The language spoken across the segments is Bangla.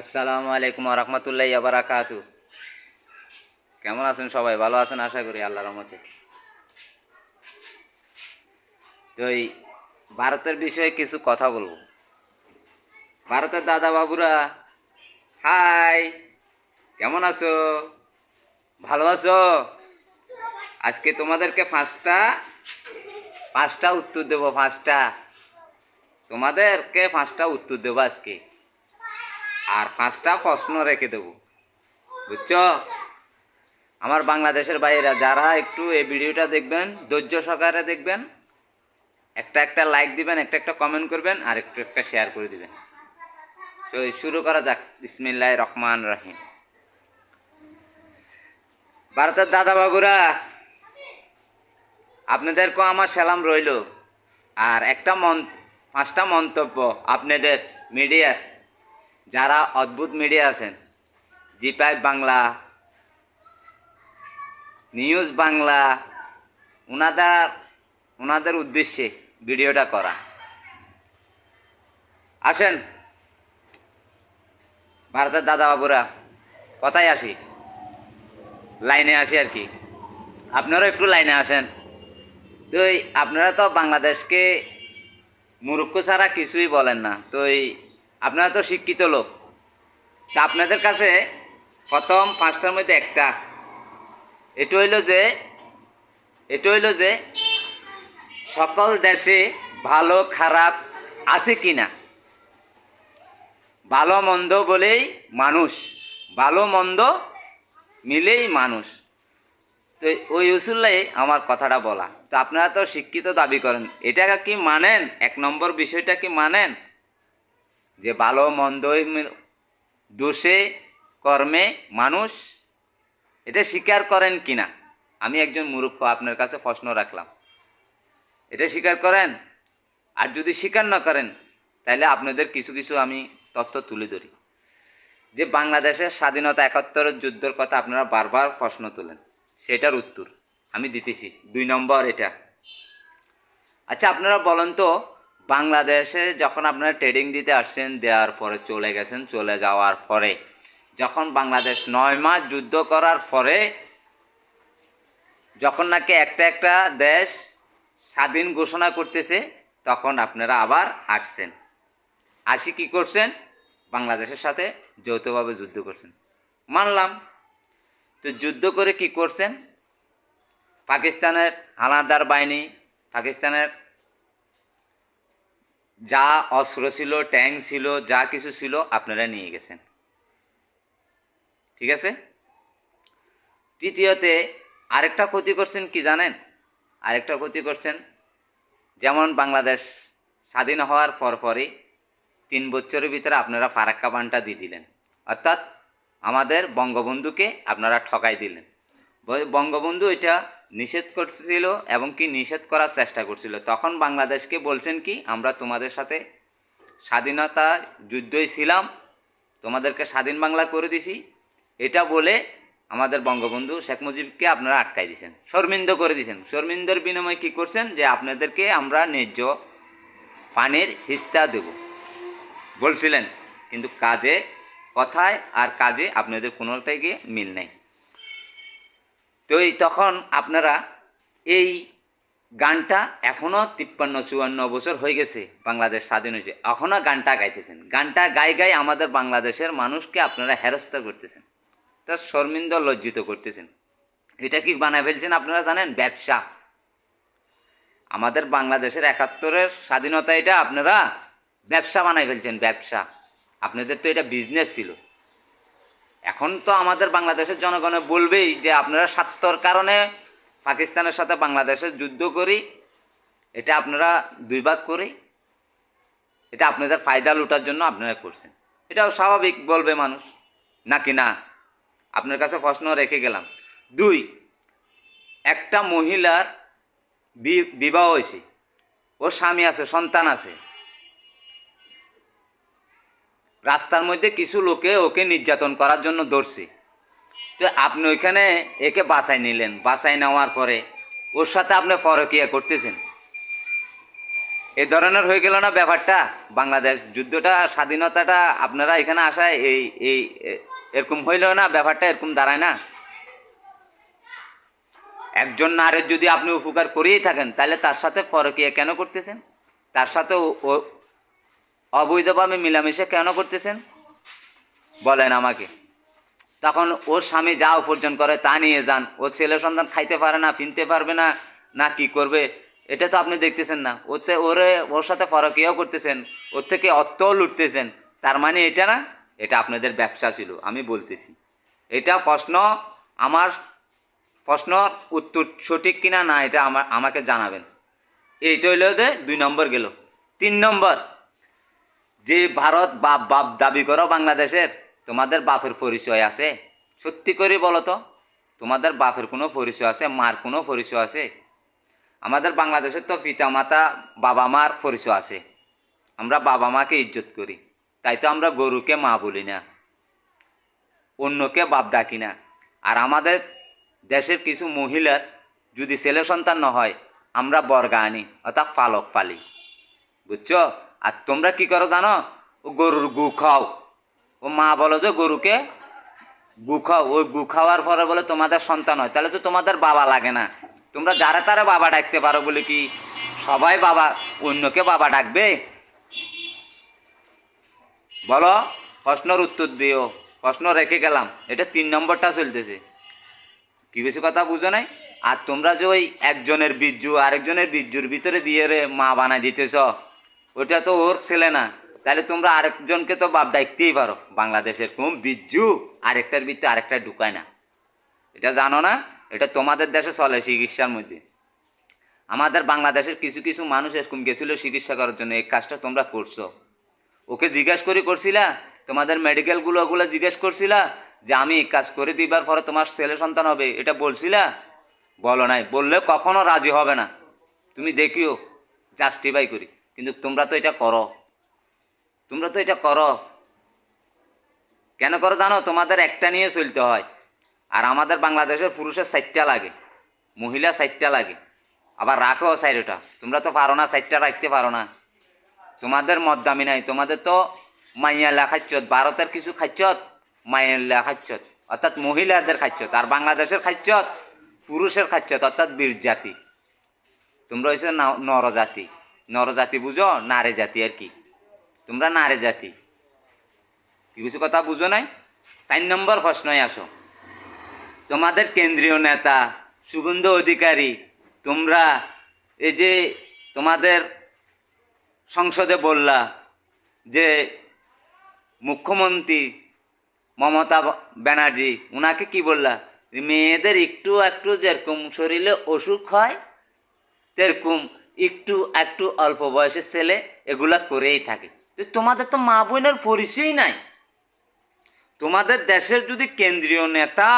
আসসালামু আলাইকুম রহমতুল্লাহ বারাকাতু কেমন আছেন সবাই? ভালো আছেন? আশা করি আল্লাহ রহমতে। তো এই ভারতের বিষয়ে কিছু কথা বলব। ভারতের দাদা বাবুরা হাই, কেমন আছো? ভালো আছো? আজকে তোমাদেরকে পাঁচটা পাঁচটা উত্তর দেবো, পাঁচটা। তোমাদেরকে পাঁচটা উত্তর দেবো আজকে। আর পাঁচটা প্রশ্ন রেখে দেবো। বুঝছ? আমার বাংলাদেশের বাইরে যারা একটু এই ভিডিওটা দেখবেন, ধৈর্য সহকারে দেখবেন, একটা একটা লাইক দিবেন, একটা একটা কমেন্ট করবেন, আর একটু একটা শেয়ার করে দিবেন। তো শুরু করা যাক। ইসমিল্লাহ রহমান রহিম। ভারতের দাদা বাবুরা আপনাদেরকেও আমার সালাম রইল। আর একটা মন পাঁচটা মন্তব্য আপনাদের মিডিয়ার। যারা অদ্ভুত মিডিয়া আছেন Zee five Bangla news Bangla ওনাদের ওনাদের উদ্দেশ্যে ভিডিওটা করা। আসেন, ভারতের দাদা বাবুরা কথায় আসি। লাইনে আসি আর কি। আপনারাও একটু লাইনে আসেন। তো আপনারা তো বাংলাদেশকে মূর্খ ছাড়া কিছুই বলেন না। তো এই আপনারা তো শিক্ষিত লোক। তা আপনাদের কাছে প্রথম পাঁচটার মধ্যে একটা। এটা হইল যে, এটা হইল যে সকল দেশে ভালো, খারাপ আছে কি না ভালো, মন্দ বলেই মানুষ। ভালো, মন্দ মিলেই মানুষ। তো ওই উসুল্লাই আমার কথাটা বলা। তো আপনারা তো শিক্ষিত দাবি করেন। এটা কি মানেন? এক নম্বর বিষয়টা কি মানেন? যে ভালো, মন্দই, মি- দোষে, কর্মে মানুষ, এটা স্বীকার করেন কি না আমি একজন মূর্খ, আপনার কাছে প্রশ্ন রাখলাম। এটা স্বীকার করেন? আর যদি স্বীকার না করেন, তাহলে আপনাদের কিছু কিছু আমি তথ্য তুলে ধরি। যে বাংলাদেশের স্বাধীনতা একাত্তরের যুদ্ধের কথা আপনারা বারবার প্রশ্ন তোলেন, সেটার উত্তর আমি দিতেছি। দুই নম্বর এটা। আচ্ছা আপনারা বলেন তো বাংলাদেশে যখন আপনারা ট্রেডিং দিতে আসছেন, দেওয়ার পরে চলে গেছেন, চলে যাওয়ার পরে। যখন বাংলাদেশ নয় মাস যুদ্ধ করার পরে, যখন নাকি একটা একটা দেশ স্বাধীন ঘোষণা করতেছে, তখন আপনারা আবার আসছেন আসি কি করছেন? বাংলাদেশের সাথে যৌথভাবে যুদ্ধ করছেন। মানলাম। তো যুদ্ধ করে কি করছেন? পাকিস্তানের হানাদার বাহিনী, পাকিস্তানের যা অস্ত্র ছিল, ট্যাঙ্ক ছিল, যা কিছু ছিল আপনারা নিয়ে গেছেন। ঠিক আছে? তৃতীয়তে, আরেকটা ক্ষতি করছেন কি জানেন? আরেকটা ক্ষতি করছেন, যেমন বাংলাদেশ স্বাধীন হওয়ার পর পরই তিন বছরের ভিতরে আপনারা ফারাক্কা বানটা দিয়ে দিলেন। অর্থাৎ আমাদের বঙ্গবন্ধুকে আপনারা ঠকাই দিলেন। বঙ্গবন্ধু এটা নিষেধ করছিল এবং কি নিষেধ করার চেষ্টা করছিল। তখন বাংলাদেশকে বলছেন কি, আমরা তোমাদের সাথে স্বাধীনতা যুদ্ধই ছিলাম, তোমাদেরকে স্বাধীন বাংলা করে দিছি। এটা বলে আমাদের বঙ্গবন্ধু শেখ মুজিবকে আপনারা আটকাই দিয়েছেন শর্মিন্দ করে দিয়েছেন শর্মিন্দর বিনিময়ে কী করছেন? যে আপনাদেরকে আমরা ন্যায্য পানির হিস্তা দেব, বলছিলেন। কিন্তু কাজে, কথায় আর কাজে আপনাদের কোনোটাই গিয়ে মিল নেই। তো এই তখন আপনারা এই গানটা এখনও তিপ্পান্ন, চুয়ান্ন বছর হয়ে গেছে বাংলাদেশ স্বাধীন হয়েছে। এখনও গানটা গাইতেছেন। গানটা গাই গাই আমাদের বাংলাদেশের মানুষকে আপনারা হেরস্ত করতেছেন। তা শর্মিন্দ লজ্জিত করতেছেন। এটা কি বানায় ফেলছেন আপনারা জানেন? ব্যবসা। আমাদের বাংলাদেশের একাত্তরের স্বাধীনতা এটা আপনারা ব্যবসা বানায় ফেলছেন, ব্যবসা। আপনাদের তো এটা বিজনেস ছিল। এখন তো আমাদের বাংলাদেশের জনগণে বলবেই যে আপনারা স্বার্থর কারণে পাকিস্তানের সাথে বাংলাদেশের যুদ্ধ করি। এটা আপনারা দুই ভাগ করি। এটা আপনাদের ফায়দা লুটার জন্য আপনারা করছেন। এটাও স্বাভাবিক বলবে মানুষ। নাকি না? আপনার কাছে প্রশ্ন রেখে গেলাম। দুই, একটা মহিলার বিবাহ হয়েছে। ওর স্বামী আছে, সন্তান আছে। রাস্তার মধ্যে কিছু লোকে ওকে নির্যাতন করার জন্য ধরছে তো আপনি ওইখানে একে বাসায় নিলেন বাসায় নেওয়ার পরে ওর সাথে আপনি ফরকিয়া করতেছেন। এ ধরনের হয়ে গেল না ব্যাপারটা? বাংলাদেশ যুদ্ধটা, স্বাধীনতাটা আপনারা এখানে আসায় এই এই এরকম হইল না, ব্যাপারটা এরকম দাঁড়ায় না? একজন নারীর যদি আপনি উপকার করেই থাকেন, তাহলে তার সাথে ফরকিয়া কেন করতেছেন? তার সাথে অবৈধভাবে মিলামিশে কেন করতেছেন? বলেন আমাকে। তখন ওর স্বামী যা উপার্জন করে তা নিয়ে যান। ওর ছেলে সন্তান খাইতে পারে না ফিনতে পারবে না না কি করবে? এটা তো আপনি দেখতেছেন না। ওতে ওরে, ওর সাথে ফরকিয়াও করতেছেন, ওর থেকে অর্থও লুটতেছেন। তার মানে এটা না, এটা আপনাদের ব্যবসা ছিল, আমি বলতেছি। এটা প্রশ্ন আমার, প্রশ্ন উত্তর সঠিক কিনা না, এটা আমার, আমাকে জানাবেন। এইটা হইল দুই নম্বর গেল। তিন নম্বর যে ভারত বাপ বাপ দাবি করো বাংলাদেশের, তোমাদের বাপের পরিচয় আছে। সত্যি করে বলো তো, তোমাদের বাপের কোনো পরিচয় আছে, মার কোনো পরিচয় আছে? আমাদের বাংলাদেশের তো পিতা মাতা বাবা মার পরিচয় আছে। আমরা বাবা মাকে ইজ্জত করি। তাই তো আমরা গরুকে মা বলি না, অন্যকে বাপ ডাকি না। আর আমাদের দেশের কিছু মহিলার যদি ছেলে সন্তান না হয়, আমরা বর্গা আনি, অর্থাৎ পালক পালি। বুঝছ? আর তোমরা কি করো জানো? ও গরুর গু খাও। ও মা বলো যে গরুকে গু খাও। ওই গু খাওয়ার পরে বলে তোমাদের সন্তান হয়। তাহলে তো তোমাদের বাবা লাগে না। তোমরা যারা তারা বাবা ডাকতে পারো বলে কি? সবাই বাবা, অন্যকে বাবা ডাকবে? বলো, প্রশ্নর উত্তর দিও। প্রশ্ন রেখে গেলাম। এটা তিন নম্বরটা চলতেছে। কি কিছু কথা বুঝো নাই? আর তোমরা যে ওই একজনের বীর্যু, আরেকজনের বীর্যুর ভিতরে দিয়ে রে মা বানাই দিতেছ। ওটা তো ওর ছেলে না। তাহলে তোমরা আরেকজনকে তো বাপ ডাকতেই পারো। বাংলাদেশের কোন বিজ্জু, আরেকটার ভিতরে আরেকটা ঢুকায় না। এটা জানো না? এটা তোমাদের দেশে চলে চিকিৎসার মধ্যে। আমাদের বাংলাদেশের কিছু কিছু মানুষ এরকম গেছিল চিকিৎসা করার জন্য। এই কাজটা তোমরা করছ। ওকে জিজ্ঞাসা করে করছিলা? তোমাদের মেডিকেলগুলো ওগুলো জিজ্ঞেস করছিলা? যে আমি এই কাজ করে দিবার পরে তোমার ছেলে সন্তান হবে, এটা বলছিলা? বলো নাই। বললে কখনো রাজি হবে না। তুমি দেখিও জাস্টিফাই করি। কিন্তু তোমরা তো এটা করো। তোমরা তো এটা করো। কেন করো জানো? তোমাদের একটা নিয়ে চলতে হয়। আর আমাদের বাংলাদেশের পুরুষের সাইটটা লাগে, মহিলা সাইটটা লাগে। আবার রাখো সাইডটা তোমরা তো পারো না সাইটটা রাখতে পারো না। তোমাদের মত দামি নাই। তোমাদের তো মাইয়াল্লা খাচ্ছত ভারতের কিছু খাচ্ছত মাইয়াল্লা খাচ্ছত অর্থাৎ মহিলাদের খাচ্ছত, আর বাংলাদেশের খাচ্ছত, পুরুষের খাচ্ছত, অর্থাৎ বীর জাতি। তোমরা হয়েছে নরজাতি নরজাতি বুঝো, নারে জাতি আর কি। তোমরা নারে জাতি। কি কিছু কথা বুঝো নাই? চার নম্বর প্রশ্নই আসো। তোমাদের কেন্দ্রীয় নেতা, সুগন্ধ অধিকারী, তোমরা এই যে তোমাদের সংসদে বললা যে মুখ্যমন্ত্রী মমতা ব্যানার্জি ওনাকে কি বললা? মেয়েদের একটু একটু যেরকম শরীরে অসুখ হয়, তেরকম একটু একটু অল্প বয়সের ছেলে এগুলা করেই থাকে। তো তোমাদের তো মা বোনের পরিচয়ই নাই। তোমাদের দেশের যদি কেন্দ্রীয় নেতা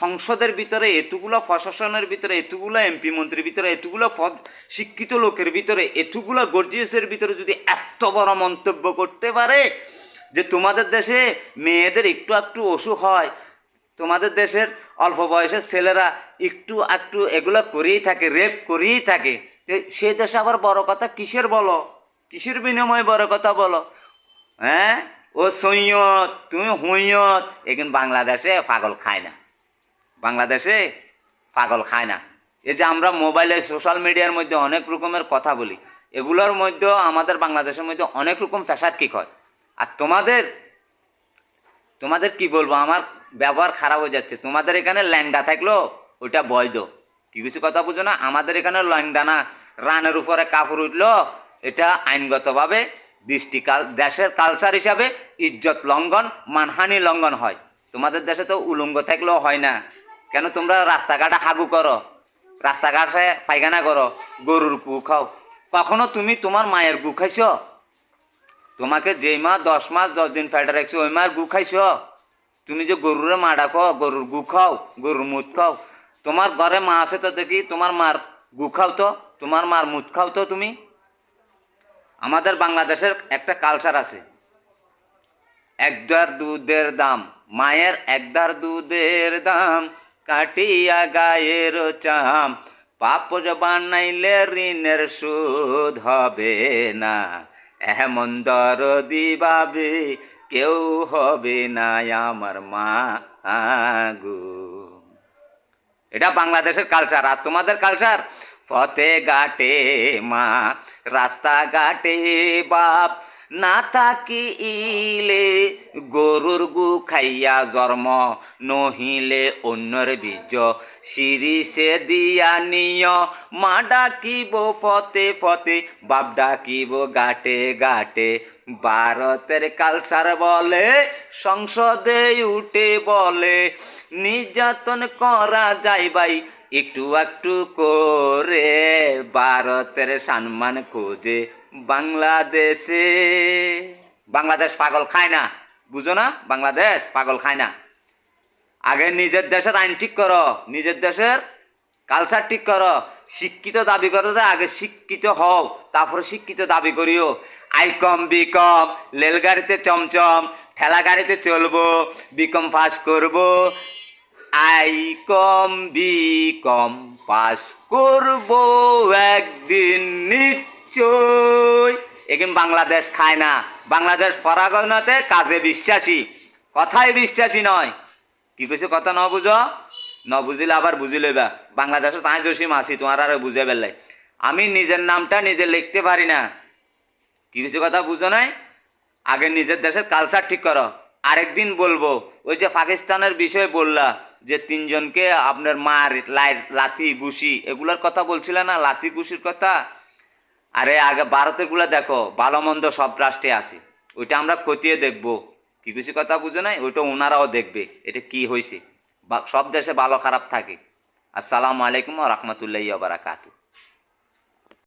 সংসদের ভিতরে এতগুলো প্রশাসনের ভিতরে, এতগুলো এমপি মন্ত্রীর ভিতরে, এতগুলো শিক্ষিত লোকের ভিতরে, এতগুলো গর্জিয়াসের ভিতরে যদি এত বড় মন্তব্য করতে পারে যে তোমাদের দেশে মেয়েদের একটু একটু অসুখ হয়, তোমাদের দেশের অল্প বয়সের ছেলেরা একটু একটু এগুলো করেই থাকে, রেপ করেই থাকে সে দেশে আবার বড় কথা কিসের বলো? কিসের বিনিময়ে বড় কথা বলো? হ্যাঁ? ও সৈয়দ, তুমি হুইয়ত। এখানে বাংলাদেশে পাগল খায় না। বাংলাদেশে পাগল খায় না। এই যে আমরা মোবাইলে, সোশ্যাল মিডিয়ার মধ্যে অনেক রকমের কথা বলি, এগুলোর মধ্যেও আমাদের বাংলাদেশের মধ্যে অনেক রকম ফ্যাসাদ কিক হয় আর তোমাদের তোমাদের কি বলব? আমার ব্যবহার খারাপ হয়ে যাচ্ছে। তোমাদের এখানে ল্যাংডা থাকল ওইটা বৈধ। কি কিছু কথা বুঝো না? আমাদের এখানে ল্যাংডা না। রানের উপরে কাপড় উঠল। এটা আইনগতভাবে দৃষ্টি কাল দেশের কালচার হিসাবে ইজ্জত লঙ্ঘন, মানহানি লঙ্ঘন হয়। তোমাদের দেশে তো উলঙ্গ থাকলেও হয় না। কেন তোমরা রাস্তাঘাটে হাগু করো? রাস্তাঘাটে পায়খানা করো, গরুর গু খাও। কখনো তুমি তোমার মায়ের গু খাইছো? তোমাকে যেই মা দশ মাস, দশ দিন ফেটে রাখছো, ওই মার গু খাইছো? তুমি যে গরুরে মা ডাকো, গরুর গু খাও, গরুর মুত খাও। তোমার ঘরে মা আছে তো দেখি, তোমার মার গু খাও তো? তোমার মার মুত খাও তো তুমি। আমাদের বাংলাদেশের একটা কালচার আছে। একদার দুধের দাম, মায়ের একদার দুধের দাম, কাটিয়া গায়ের চাম। পাপজ বানাইলে ঋণের সুদ হবে না, এমন দরদি বাবে কেউ হবে না আমার মা গো। এটা বাংলাদেশের কালচার আর তোমাদের কালচার ফতে ঘাটে মা, রাস্তা ঘাটে বাপ, না থাকি ইলে গরুর গু খাইয়া জন্ম, নহিলে অন্যর বীজ শিরিষে দিয়া নিয়, মা ডাকিব ফতে ফতে বাপ ডাকিব গাটে গাটে ভারতের কালচার বলে, সংসদে উঠে বলে, নির্যাতন করা যায় ভাই একটু একটু করে ভারতের সম্মান খোঁজে বাংলাদেশে। বাংলাদেশ পাগল খায় না, বুঝো না? বাংলাদেশ পাগল খায় না। আগে নিজের দেশের আইন ঠিক করো, নিজের দেশের কালচার ঠিক করো। শিক্ষিত দাবি করো আগে শিক্ষিত হও, তারপরে শিক্ষিত দাবি করিও। আই কম বি কম রেলগাড়িতে চমচম ঠেলা গাড়িতে চলবো, বিকম পাস করব I Com B Com pass করব একদিন নিশ্চয়। এখানে বাংলাদেশ খায় না। বাংলাদেশ পরাগণতে কাজে বিশ্বাসী। কথায় বিশ্বাসী নয়। কি কইছে কথা ন বুঝ? ন বুঝিলে আবার বুঝি লইবা। বাংলাদেশে তাই জসিম আছি তোমার আর বুঝে বেলাই আমি নিজের নামটা নিজে লিখতে পারি না। কি কিছু কথা বুঝো নাই? আগে নিজের দেশের কালচার ঠিক করো। আরেকদিন বলব, ওই যে পাকিস্তানের বিষয়ে বললা যে তিনজনকে আপনার মার, লাই, লাথি গুসি এগুলোর কথা বলছিলে না? লাথি গুসির কথা? আরে আগে ভারতেরগুলা দেখো ভালো মন্দ সব রাষ্ট্রে আছে। ওইটা আমরা খতিয়ে দেখব। কি কিছু কথা বুঝে নাই? ওইটা ওনারাও দেখবে, এটা কি হয়েছে সব দেশে ভালো খারাপ থাকে। আসসালামু আলাইকুম রহমতুল্লাহ বারাকাতু